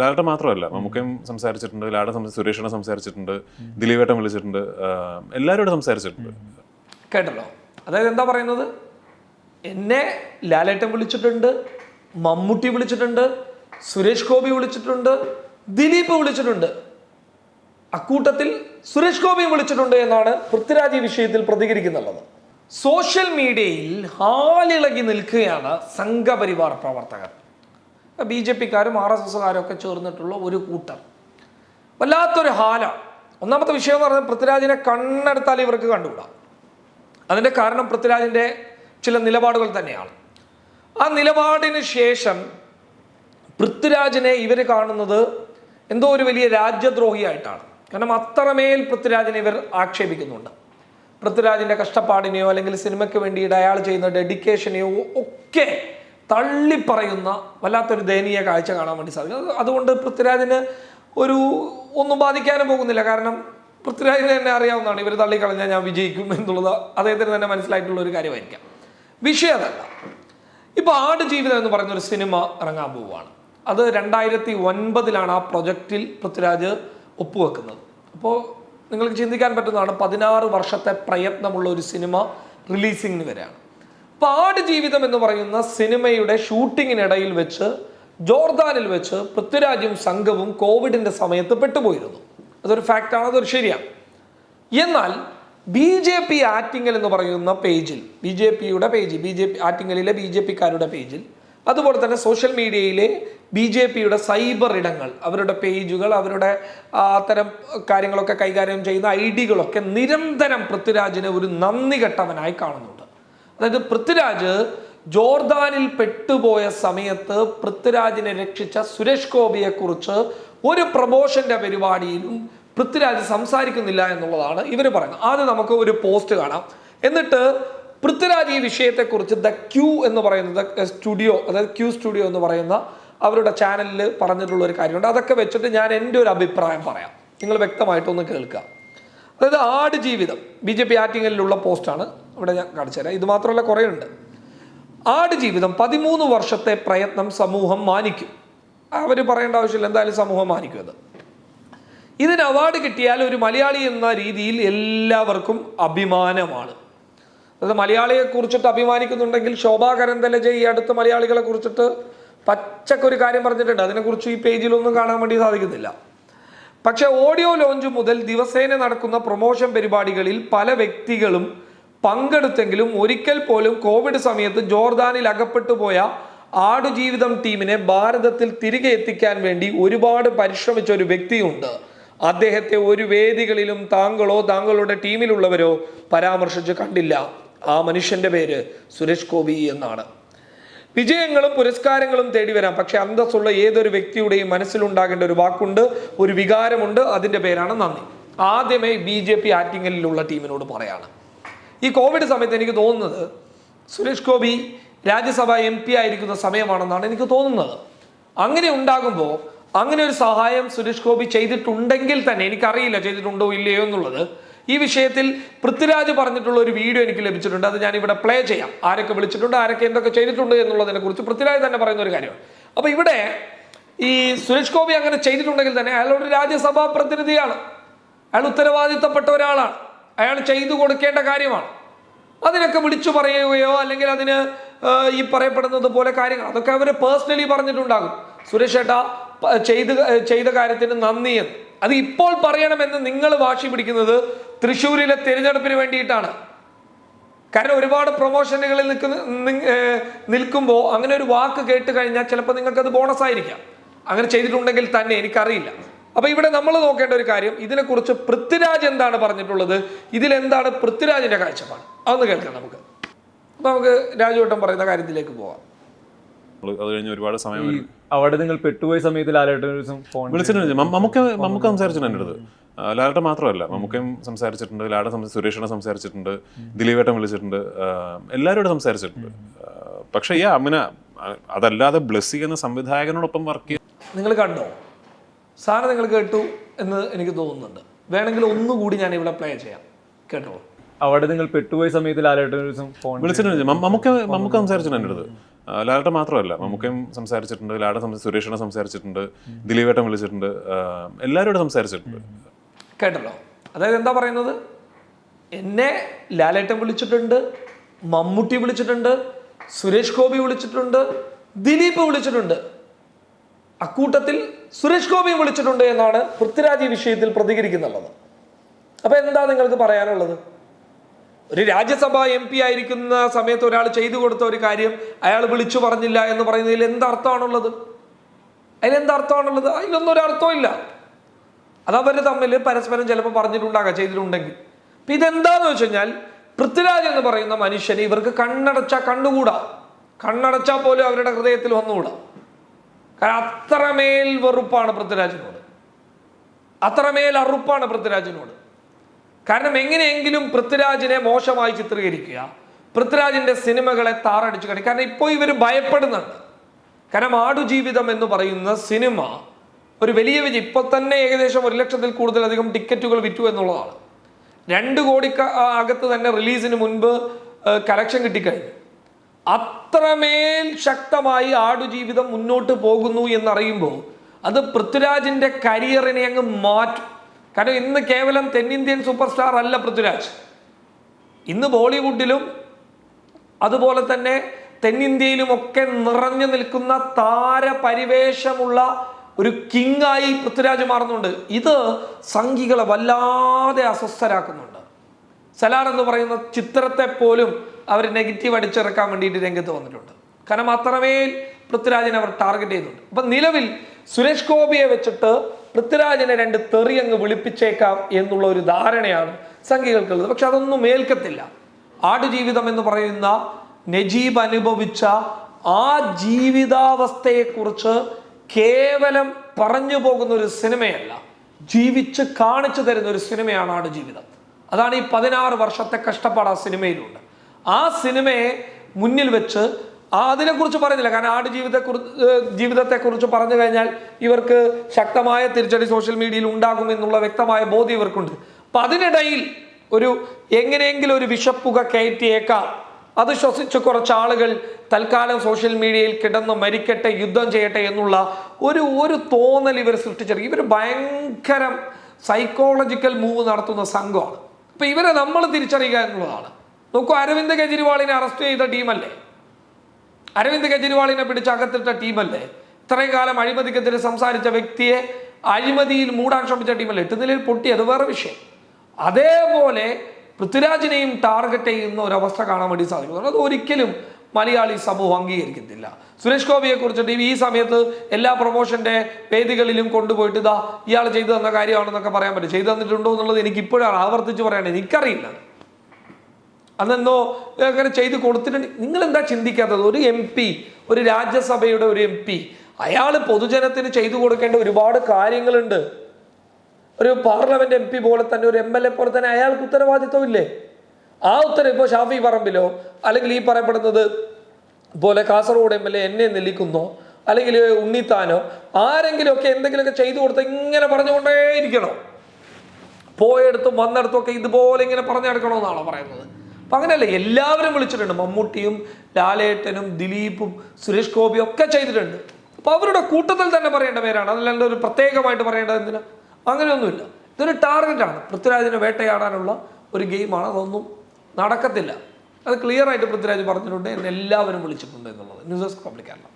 ലാലേട്ടൻ മാത്രമല്ല. മമ്മൂക്കയും സംസാരിച്ചിട്ടുണ്ട്. ലാലേട്ടൻ സുരേഷിനെ സംസാരിച്ചിട്ടുണ്ട്. ദിലീപേട്ടൻ വിളിച്ചിട്ടുണ്ട്. എല്ലാവരോടും സംസാരിച്ചിട്ടുണ്ട്. കേട്ടല്ലോ. അതായത് എന്താ പറയുന്നത്? എന്നെ ലാലേട്ടൻ വിളിച്ചിട്ടുണ്ട് മമ്മൂട്ടി വിളിച്ചിട്ടുണ്ട് സുരേഷ് ഗോപി വിളിച്ചിട്ടുണ്ട് ദിലീപ് വിളിച്ചിട്ടുണ്ട്. അക്കൂട്ടത്തിൽ സുരേഷ് ഗോപിയും വിളിച്ചിട്ടുണ്ട് എന്നാണ് പൃഥ്വിരാജ് ഈ വിഷയത്തിൽ പ്രതികരിക്കുന്നുള്ളത്. സോഷ്യൽ മീഡിയയിൽ ഹാലിളകി നിൽക്കുകയാണ് സംഘപരിവാർ പ്രവർത്തകർ. ബി ജെ പിക്കാരും ആർ എസ് എസ്സുകാരും ഒക്കെ ചേർന്നിട്ടുള്ള ഒരു കൂട്ടർ വല്ലാത്തൊരു ഹാല. ഒന്നാമത്തെ വിഷയം എന്ന് പറഞ്ഞാൽ പൃഥ്വിരാജിനെ കണ്ണെടുത്താൽ ഇവർക്ക് കണ്ടുകൂടാ. അതിന്റെ കാരണം പൃഥ്വിരാജിന്റെ ചില നിലപാടുകൾ തന്നെയാണ്. ആ നിലപാടിന് ശേഷം പൃഥ്വിരാജിനെ ഇവർ കാണുന്നത് എന്തോ ഒരു വലിയ രാജ്യദ്രോഹിയായിട്ടാണ്. കാരണം അത്രമേൽ പൃഥ്വിരാജിനെ ഇവർ ആക്ഷേപിക്കുന്നുണ്ട്. പൃഥ്വിരാജിന്റെ കഷ്ടപ്പാടിനെയോ അല്ലെങ്കിൽ സിനിമയ്ക്ക് വേണ്ടിയിട്ട് അയാൾ ചെയ്യുന്ന ഡെഡിക്കേഷനെയോ ഒക്കെ തള്ളിപ്പറയുന്ന വല്ലാത്തൊരു ദയനീയ കാഴ്ച കാണാൻ വേണ്ടി സാധിക്കും. അതുകൊണ്ട് പൃഥ്വിരാജിന് ഒരു ഒന്നും ബാധിക്കാനും പോകുന്നില്ല. കാരണം പൃഥ്വിരാജിന് തന്നെ അറിയാവുന്നതാണ്. ഇവർ തള്ളിക്കളഞ്ഞാൽ ഞാൻ വിജയിക്കും എന്നുള്ളത് അദ്ദേഹത്തിന് തന്നെ മനസ്സിലായിട്ടുള്ള ഒരു കാര്യമായിരിക്കാം. വിഷയം അതല്ല. ഇപ്പോൾ ആട് ജീവിതം എന്ന് പറയുന്ന ഒരു സിനിമ ഇറങ്ങാൻ പോവുകയാണ്. അത് രണ്ടായിരത്തി ഒൻപതിലാണ് ആ പ്രൊജക്റ്റിൽ പൃഥ്വിരാജ് ഒപ്പുവെക്കുന്നത്. അപ്പോൾ നിങ്ങൾക്ക് ചിന്തിക്കാൻ പറ്റുന്നതാണ് പതിനാറ് വർഷത്തെ പ്രയത്നമുള്ള ഒരു സിനിമ റിലീസിങ്ങിന് വരെയാണ് അപ്പോൾ ജീവിതം എന്ന് പറയുന്ന സിനിമയുടെ ഷൂട്ടിങ്ങിനിടയിൽ വെച്ച് ജോർദാനിൽ വെച്ച് പൃഥ്വിരാജും സംഘവും കോവിഡിന്റെ സമയത്ത് പെട്ടുപോയിരുന്നു. അതൊരു ഫാക്റ്റാണ് അതൊരു ശരിയാണ്. എന്നാൽ ബി ജെ പി ആറ്റിങ്ങൽ എന്ന് പറയുന്ന പേജിൽ ബി ജെ പിയുടെ പേജ് ബി ജെ പി ആറ്റിങ്ങലിലെ ബി ജെ പിക്കാരുടെ പേജിൽ അതുപോലെ തന്നെ സോഷ്യൽ മീഡിയയിലെ ബി ജെ പിയുടെ സൈബർ ഇടങ്ങൾ അവരുടെ പേജുകൾ അവരുടെ അത്തരം കാര്യങ്ങളൊക്കെ കൈകാര്യം ചെയ്യുന്ന ഐ ഡികളൊക്കെ നിരന്തരം പൃഥ്വിരാജിനെ ഒരു നന്ദി കെട്ടവനായി കാണുന്നുണ്ട്. അതായത് പൃഥ്വിരാജ് ജോർദാനിൽ പെട്ടുപോയ സമയത്ത് പൃഥ്വിരാജിനെ രക്ഷിച്ച സുരേഷ് ഗോപിയെ കുറിച്ച് ഒരു പ്രമോഷന്റെ പരിപാടിയിലും പൃഥ്വിരാജ് സംസാരിക്കുന്നില്ല എന്നുള്ളതാണ് ഇവർ പറയുന്നത്. ആദ്യം നമുക്ക് ഒരു പോസ്റ്റ് കാണാം. എന്നിട്ട് പൃഥ്വിരാജ് ഈ വിഷയത്തെക്കുറിച്ച് ദ ക്യൂ എന്ന് പറയുന്നത് സ്റ്റുഡിയോ അതായത് ക്യൂ സ്റ്റുഡിയോ എന്ന് പറയുന്ന അവരുടെ ചാനലിൽ പറഞ്ഞിട്ടുള്ള ഒരു കാര്യമുണ്ട്. അതൊക്കെ വെച്ചിട്ട് ഞാൻ എന്റെ ഒരു അഭിപ്രായം പറയാം. നിങ്ങൾ വ്യക്തമായിട്ടൊന്ന് കേൾക്കുക. അതായത് ആട് ജീവിതം. ബി ജെ പി ആറ്റിങ്ങലിലുള്ള പോസ്റ്റാണ് ഇവിടെ ഞാൻ കാണിച്ചു തരാം. ഇത് മാത്രമല്ല കുറേ ഉണ്ട്. ആട് ജീവിതം പതിമൂന്ന് വർഷത്തെ പ്രയത്നം സമൂഹം മാനിക്കും. അവർ പറയേണ്ട ആവശ്യമില്ല എന്തായാലും സമൂഹം മാനിക്കും അത്. ഇതിന് അവാർഡ് കിട്ടിയാൽ ഒരു മലയാളി എന്ന രീതിയിൽ എല്ലാവർക്കും അഭിമാനമാണ്. അതായത് മലയാളിയെ കുറിച്ചിട്ട് അഭിമാനിക്കുന്നുണ്ടെങ്കിൽ ശോഭാ ഈ അടുത്ത മലയാളികളെ കുറിച്ചിട്ട് പച്ചക്കൊരു കാര്യം പറഞ്ഞിട്ടുണ്ട്. അതിനെക്കുറിച്ച് ഈ പേജിലൊന്നും കാണാൻ വേണ്ടി സാധിക്കുന്നില്ല. പക്ഷെ ഓഡിയോ ലോഞ്ച് മുതൽ ദിവസേന നടക്കുന്ന പ്രൊമോഷൻ പരിപാടികളിൽ പല വ്യക്തികളും പങ്കെടുത്തെങ്കിലും ഒരിക്കൽ പോലും കോവിഡ് സമയത്ത് ജോർദാനിൽ അകപ്പെട്ടു പോയ ആടുജീവിതം ടീമിനെ ഭാരതത്തിൽ തിരികെ എത്തിക്കാൻ വേണ്ടി ഒരുപാട് പരിശ്രമിച്ച ഒരു വ്യക്തിയുണ്ട്. അദ്ദേഹത്തെ ഒരു വേദികളിലും താങ്കളോ താങ്കളുടെ ടീമിലുള്ളവരോ പരാമർശിച്ച് കണ്ടില്ല. ആ മനുഷ്യന്റെ പേര് സുരേഷ് ഗോപി എന്നാണ്. വിജയങ്ങളും പുരസ്കാരങ്ങളും തേടി വരാം. പക്ഷെ അന്തസ്സുള്ള ഏതൊരു വ്യക്തിയുടെയും മനസ്സിലുണ്ടാകേണ്ട ഒരു വാക്കുണ്ട് ഒരു വികാരമുണ്ട്. അതിന്റെ പേരാണ് നന്ദി. ആദ്യമേ ബി ജെ പി ആറ്റിങ്ങലിലുള്ള ടീമിനോട് പറയാണ്. ഈ കോവിഡ് സമയത്ത് എനിക്ക് തോന്നുന്നത് സുരേഷ് ഗോപി രാജ്യസഭ എം പി ആയിരിക്കുന്ന സമയമാണെന്നാണ് എനിക്ക് തോന്നുന്നത്. അങ്ങനെ ഉണ്ടാകുമ്പോൾ അങ്ങനെ ഒരു സഹായം സുരേഷ് ഗോപി ചെയ്തിട്ടുണ്ടെങ്കിൽ തന്നെ എനിക്കറിയില്ല ചെയ്തിട്ടുണ്ടോ ഇല്ലയോ എന്നുള്ളത് ഈ വിഷയത്തിൽ പൃഥ്വിരാജ് പറഞ്ഞിട്ടുള്ള ഒരു വീഡിയോ എനിക്ക് ലഭിച്ചിട്ടുണ്ട്. അത് ഞാൻ ഇവിടെ പ്ലേ ചെയ്യാം. ആരൊക്കെ വിളിച്ചിട്ടുണ്ട് ആരൊക്കെ എന്തൊക്കെ ചെയ്തിട്ടുണ്ട് എന്നുള്ളതിനെ കുറിച്ച് പൃഥ്വിരാജ് തന്നെ പറയുന്ന ഒരു കാര്യമാണ്. അപ്പൊ ഇവിടെ ഈ സുരേഷ് ഗോപി അങ്ങനെ ചെയ്തിട്ടുണ്ടെങ്കിൽ തന്നെ അയാളൊരു രാജ്യസഭാ പ്രതിനിധിയാണ്. അയാൾ ഉത്തരവാദിത്തപ്പെട്ട ഒരാളാണ്. അയാൾ ചെയ്തു കൊടുക്കേണ്ട കാര്യമാണ്. അതിനൊക്കെ വിളിച്ചു പറയുകയോ അല്ലെങ്കിൽ അതിന് ഈ പറയപ്പെടുന്നത് പോലെ കാര്യങ്ങൾ അതൊക്കെ അവർ പേഴ്സണലി പറഞ്ഞിട്ടുണ്ടാകും. സുരേഷ് ഏട്ടാ ചെയ്ത് ചെയ്ത കാര്യത്തിന് നന്ദി എന്ന്. അത് ഇപ്പോൾ പറയണമെന്ന് നിങ്ങൾ വാശി പിടിക്കുന്നത് തൃശ്ശൂരിലെ തിരഞ്ഞെടുപ്പിന് വേണ്ടിയിട്ടാണ്. കാരണം ഒരുപാട് പ്രൊമോഷനുകളിൽ നിൽക്കുന്ന നിൽക്കുമ്പോൾ അങ്ങനെ ഒരു വാക്ക് കേട്ട് കഴിഞ്ഞാൽ ചിലപ്പോൾ നിങ്ങൾക്കത് അത് ബോണസ് ആയിരിക്കാം. അങ്ങനെ ചെയ്തിട്ടുണ്ടെങ്കിൽ തന്നെ എനിക്കറിയില്ല. അപ്പൊ ഇവിടെ നമ്മൾ നോക്കേണ്ട ഒരു കാര്യം ഇതിനെക്കുറിച്ച് പൃഥ്വിരാജ് എന്താണ് പറഞ്ഞിട്ടുള്ളത് ഇതിലെന്താണ് പൃഥ്വിരാജിന്റെ കാഴ്ചപ്പാട്? അതൊന്ന് കേൾക്കാം നമുക്ക്. അപ്പൊ നമുക്ക് രാജുവട്ടം പറയുന്ന കാര്യത്തിലേക്ക് പോവാം. നമ്മൾ അത് കഴിഞ്ഞ് ഒരുപാട് സമയം അവിടെ നിങ്ങൾ പെട്ടുപോയ സമയത്ത് ലാലേട്ടൻ ഒരു ദിവസം ഫോൺ വിളിച്ചിട്ടുണ്ട്. നമുക്ക് നമുക്ക് മമ്മൂക്ക സംസാരിച്ചിട്ടുണ്ട് എന്റെ അടുത്ത്. ലാലേട്ടൻ മാത്രമല്ല. മമ്മൂക്കയും സംസാരിച്ചിട്ടുണ്ട്. ലാലേട്ടൻ സംസാരിച്ച് സുരേഷിനെ സംസാരിച്ചിട്ടുണ്ട്. ദിലീപേട്ടൻ വിളിച്ചിട്ടുണ്ട്. എല്ലാവരോടും സംസാരിച്ചിട്ടുണ്ട്. പക്ഷേ ഈ അമിന അതല്ലാതെ ബ്ലെസ്സി എന്ന സംവിധായകനോടൊപ്പം വർക്ക് ചെയ്യും നിങ്ങൾ കണ്ടോ? സാറ് നിങ്ങൾ കേട്ടു എന്ന് എനിക്ക് തോന്നുന്നുണ്ട്. വേണമെങ്കിൽ ഒന്നുകൂടി ഞാൻ ഇവിടെ പ്ലേ ചെയ്യാം. കേട്ടോ? അവിടെ നിങ്ങൾ പെട്ടുപോയ സമയത്ത് ലാലേട്ടൻ ഒരു ദിവസം ഫോൺ വിളിച്ചിട്ടുണ്ട്. മമ്മൂക്ക മമ്മൂക്ക സംസാരിച്ചിട്ടുണ്ട് എന്റെ അടുത്ത്. ലാലേട്ടൻ മാത്രമല്ല. മമ്മൂക്കയും സംസാരിച്ചിട്ടുണ്ട്. ലാലേട്ടൻ സംസാരിച്ച് സുരേഷിനെ സംസാരിച്ചിട്ടുണ്ട്. ദിലീപേട്ടൻ വിളിച്ചിട്ടുണ്ട്. എല്ലാവരോടും സംസാരിച്ചിട്ടുണ്ട്. കേട്ടല്ലോ. അതായത് എന്താ പറയുന്നത്? എന്നെ ലാലേട്ടൻ വിളിച്ചിട്ടുണ്ട് മമ്മൂട്ടി വിളിച്ചിട്ടുണ്ട് സുരേഷ് ഗോപി വിളിച്ചിട്ടുണ്ട് ദിലീപ് വിളിച്ചിട്ടുണ്ട്. അക്കൂട്ടത്തിൽ സുരേഷ് ഗോപിയും വിളിച്ചിട്ടുണ്ട് എന്നാണ് പൃഥ്വിരാജ് ഈ വിഷയത്തിൽ പ്രതികരിക്കുന്നുള്ളത്. അപ്പൊ എന്താ നിങ്ങൾക്ക് പറയാനുള്ളത്? ഒരു രാജ്യസഭ എം പി ആയിരിക്കുന്ന സമയത്ത് ഒരാൾ ചെയ്തു കൊടുത്ത ഒരു കാര്യം അയാൾ വിളിച്ചു പറഞ്ഞില്ല എന്ന് പറയുന്നതിൽ എന്തർത്ഥമാണുള്ളത് അതിലെന്തർത്ഥമാണുള്ളത് അതിലൊന്നും ഒരു അർത്ഥവും ഇല്ല. അത് അവർ തമ്മിൽ പരസ്പരം ചിലപ്പോൾ പറഞ്ഞിട്ടുണ്ടാകാം ചെയ്തിട്ടുണ്ടെങ്കിൽ. അപ്പൊ ഇതെന്താന്ന് വെച്ച് കഴിഞ്ഞാൽ പൃഥ്വിരാജ് എന്ന് പറയുന്ന മനുഷ്യന് ഇവർക്ക് കണ്ണടച്ച കണ്ണുകൂടാ. കണ്ണടച്ചാൽ പോലും അവരുടെ ഹൃദയത്തിൽ വന്നുകൂടാ. കാരണം അത്രമേൽ വെറുപ്പാണ് പൃഥ്വിരാജിനോട്. അത്രമേൽ അറുപ്പാണ് പൃഥ്വിരാജിനോട്. കാരണം എങ്ങനെയെങ്കിലും പൃഥ്വിരാജിനെ മോശമായി ചിത്രീകരിക്കുക പൃഥ്വിരാജിന്റെ സിനിമകളെ താറടിച്ചു കാണിക്കുക. കാരണം ഇപ്പോൾ ഇവർ ഭയപ്പെടുന്നുണ്ട്. കാരണം ആടുജീവിതം എന്ന് പറയുന്ന സിനിമ ഒരു വലിയ വിജയം. ഇപ്പോൾ തന്നെ ഏകദേശം ഒരു ലക്ഷത്തിൽ കൂടുതലധികം ടിക്കറ്റുകൾ വിറ്റു എന്നുള്ളതാണ്. രണ്ട് കോടി അകത്ത് തന്നെ റിലീസിന് മുൻപ് കലക്ഷൻ കിട്ടിക്കഴിഞ്ഞു. അത്രമേൽ ശക്തമായി ആടുജീവിതം മുന്നോട്ട് പോകുന്നു എന്നറിയുമ്പോൾ അത് പൃഥ്വിരാജിന്റെ കരിയറിനെ അങ്ങ് മാറ്റും. കാരണം ഇന്ന് കേവലം തെന്നിന്ത്യൻ സൂപ്പർ സ്റ്റാർ അല്ല പൃഥ്വിരാജ്. ഇന്ന് ബോളിവുഡിലും അതുപോലെ തന്നെ തെന്നിന്ത്യയിലും ഒക്കെ നിറഞ്ഞു നിൽക്കുന്ന താരപരിവേഷമുള്ള ഒരു കിങ് ആയി പൃഥ്വിരാജ് മാറുന്നുണ്ട്. ഇത് സംഘികളെ വല്ലാതെ അസ്വസ്ഥരാക്കുന്നുണ്ട്. സലാർ എന്ന് പറയുന്ന ചിത്രത്തെ പോലും അവർ നെഗറ്റീവ് അടിച്ചിറക്കാൻ വേണ്ടിയിട്ട് രംഗത്ത് വന്നിട്ടുണ്ട്. കാരണം അത്രമേൽ പൃഥ്വിരാജിനെ അവർ ടാർഗറ്റ് ചെയ്യുന്നുണ്ട്. അപ്പം നിലവിൽ സുരേഷ് ഗോപിയെ വെച്ചിട്ട് പൃഥ്വിരാജിനെ രണ്ട് തെറി അങ്ങ് വിളിപ്പിച്ചേക്കാം എന്നുള്ള ഒരു ധാരണയാണ് സംഘികൾക്കുള്ളത്. പക്ഷെ അതൊന്നും ഏൽക്കത്തില്ല. ആടുജീവിതം എന്ന് പറയുന്ന നജീബ് അനുഭവിച്ച ആ ജീവിതാവസ്ഥയെക്കുറിച്ച് കേവലം പറഞ്ഞു പോകുന്ന ഒരു സിനിമയല്ല ജീവിച്ച് കാണിച്ചു തരുന്ന ഒരു സിനിമയാണ് ആടുജീവിതം അതാണ് ഈ പതിനാറ് വർഷത്തെ കഷ്ടപ്പാട് ആ സിനിമയിലുണ്ട്. ആ സിനിമയെ മുന്നിൽ വെച്ച് അതിനെക്കുറിച്ച് പറയുന്നില്ല. കാരണം ആട് ജീവിതത്തെക്കുറിച്ച് ജീവിതത്തെക്കുറിച്ച് പറഞ്ഞു കഴിഞ്ഞാൽ ഇവർക്ക് ശക്തമായ തിരിച്ചടി സോഷ്യൽ മീഡിയയിൽ ഉണ്ടാകും എന്നുള്ള വ്യക്തമായ ബോധ്യം ഇവർക്കുണ്ട്. അപ്പൊ അതിനിടയിൽ ഒരു എങ്ങനെയെങ്കിലും ഒരു വിഷപ്പുക കയറ്റിയേക്കാം. അത് ശ്വസിച്ച് കുറച്ച് ആളുകൾ തൽക്കാലം സോഷ്യൽ മീഡിയയിൽ കിടന്ന് മരിക്കട്ടെ യുദ്ധം ചെയ്യട്ടെ എന്നുള്ള ഒരു ഒരു തോന്നൽ ഇവർ സൃഷ്ടിച്ചെടുക്കും ഇവർ ഭയങ്കരം സൈക്കോളജിക്കൽ മൂവ് നടത്തുന്ന സംഘമാണ്. അപ്പം ഇവരെ നമ്മൾ തിരിച്ചറിയുക എന്നുള്ളതാണ്. നോക്കൂ അരവിന്ദ് കെജ്രിവാളിനെ അറസ്റ്റ് ചെയ്ത ടീമല്ലേ? അരവിന്ദ് കെജ്രിവാളിനെ പിടിച്ച് അകത്തിട്ട ടീമല്ലേ? ഇത്രയും കാലം അഴിമതിക്കെതിരെ സംസാരിച്ച വ്യക്തിയെ അഴിമതിയിൽ മൂടാൻ ശ്രമിച്ച ടീമല്ലേ? എട്ട് നിലയിൽ പൊട്ടി അത് വേറെ വിഷയം. അതേപോലെ പൃഥ്വിരാജിനെയും ടാർഗറ്റ് ചെയ്യുന്ന ഒരവസ്ഥ കാണാൻ വേണ്ടി സാധിക്കും അത് ഒരിക്കലും മലയാളി സമൂഹം അംഗീകരിക്കത്തില്ല. സുരേഷ് ഗോപിയെ കുറിച്ചിട്ട് ഈ സമയത്ത് എല്ലാ പ്രൊമോഷന്റെ വേദികളിലും കൊണ്ടുപോയിട്ട് ഇതാ ഇയാൾ ചെയ്തു തന്ന കാര്യമാണെന്നൊക്കെ പറയാൻ പറ്റും. ചെയ്തു തന്നിട്ടുണ്ടോ എന്നുള്ളത് എനിക്ക് ഇപ്പോഴാണ് ആവർത്തിച്ച് പറയേണ്ടത് എനിക്കറിയില്ല. അന്നെന്തോ അങ്ങനെ ചെയ്ത് കൊടുത്തിട്ടുണ്ട്. നിങ്ങൾ എന്താ ചിന്തിക്കാത്തത്? ഒരു എം പി ഒരു രാജ്യസഭയുടെ ഒരു എം പി അയാൾ പൊതുജനത്തിന് ചെയ്തു കൊടുക്കേണ്ട ഒരുപാട് കാര്യങ്ങളുണ്ട്. ഒരു പാർലമെന്റ് എം പി പോലെ തന്നെ ഒരു എം എൽ എ പോലെ തന്നെ അയാൾക്ക് ഉത്തരവാദിത്വം ഇല്ലേ ആ ഉത്തരം ഇപ്പോൾ ഷാഫി പറമ്പിലോ അല്ലെങ്കിൽ ഈ പറയപ്പെടുന്നത് പോലെ കാസർഗോഡ് എം എൽ എ എന്നെ നെല്ലിക്കുന്നോ അല്ലെങ്കിൽ ഉണ്ണിത്താനോ ആരെങ്കിലുമൊക്കെ എന്തെങ്കിലുമൊക്കെ ചെയ്തു കൊടുത്ത് ഇങ്ങനെ പറഞ്ഞുകൊണ്ടേയിരിക്കണോ? പോയെടുത്തും വന്നെടുത്തും ഒക്കെ ഇതുപോലെ ഇങ്ങനെ പറഞ്ഞു നടക്കണമെന്നാണോ പറയുന്നത്? അപ്പൊ അങ്ങനെയല്ല എല്ലാവരും വിളിച്ചിട്ടുണ്ട്. മമ്മൂട്ടിയും ലാലേട്ടനും ദിലീപും സുരേഷ് ഗോപിയും ഒക്കെ ചെയ്തിട്ടുണ്ട്. അപ്പോൾ അവരുടെ കൂട്ടത്തിൽ തന്നെ പറയേണ്ട പേരാണ്. അതല്ലാണ്ട് ഒരു പ്രത്യേകമായിട്ട് പറയേണ്ടത് എന്തിനാ? അങ്ങനെയൊന്നുമില്ല. ഇതൊരു ടാർഗറ്റാണ്. പൃഥ്വിരാജിനെ വേട്ടയാടാനുള്ള ഒരു ഗെയിമാണ്. അതൊന്നും നടക്കത്തില്ല. അത് ക്ലിയർ ആയിട്ട് പൃഥ്വിരാജ് പറഞ്ഞിട്ടുണ്ട് എന്നെ എല്ലാവരും വിളിച്ചിട്ടുണ്ട് എന്നുള്ളത്. News desk public Kerala.